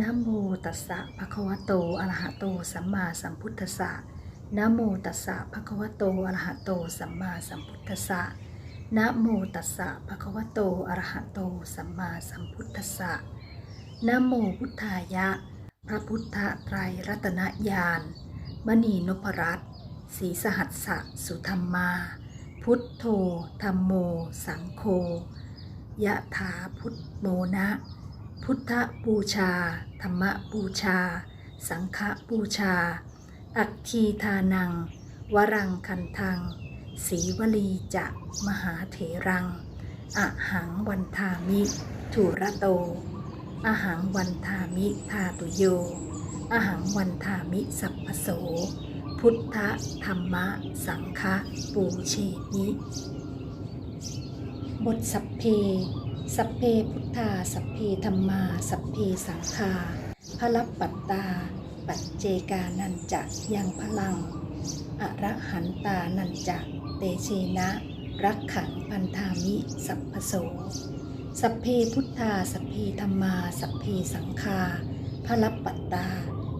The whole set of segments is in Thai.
นะโมตัสสะภะคะวะโตอะระหะโตสัมมาสัมพุทธัสสะนะโมตัสสะภะคะวะโตอะระหะโตสัมมาสัมพุทธัสสะนะโมตัสสะภะคะวะโตอะระหะโตสัมมาสัมพุทธัสสะนะโมพุทธายะ พระพุทธไตรรัตนญาณมณีนพรัตน์ศรีสหัสสะสุธรรมา พุทโธธรรมโม สังโฆยะถาพุทโมนะ พุทธบูชา ธรรมบูชา สังฆบูชา อัคคีทานัง วรังคันทังสีวลีจะมหาเถรังอะหังวันทามิทุระโตอะหังวันทามิทาตุโยอะหังวันทามิสัพพโส พุทธธรรมะสังฆปูเชนิบทสัพเพ สัพเพพุทธา สัพเพธรรมา สัพเพสังฆาพระปัตตา ปัจเจกานันจะยังพลัง อระหันตานันจะเตเชนะ รักขังพันธามิ สัพพโส สัพเพพุทธา สัพเพธรรมา สัพเพสังฆาพระปัตตา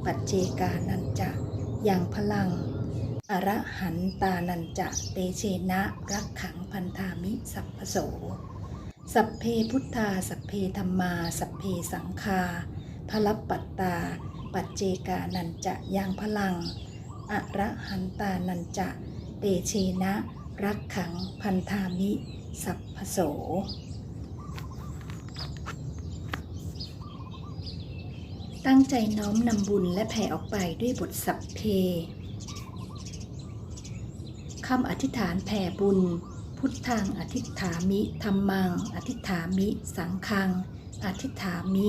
ปัจเจกานันจะยังพลัง อระหันตานันจะเตเชนะ รักขังพันธามิ สัพพโส สัพเพพุทธา สัพเพธรรมา สัพเพสังฆาพระปัตตา ปัจเจกานันจะยังพลัง อระหันตานันจะเตเชนะ รักขังพันธามิ สัพพโสตั้งใจน้อมนำบุญและแผ่ออกไปด้วยบทสัพเพ คำอธิษฐานแผ่บุญ พุทธังอธิษฐามิธรรมัง อธิษฐามิ สังฆัง อธิษฐามิ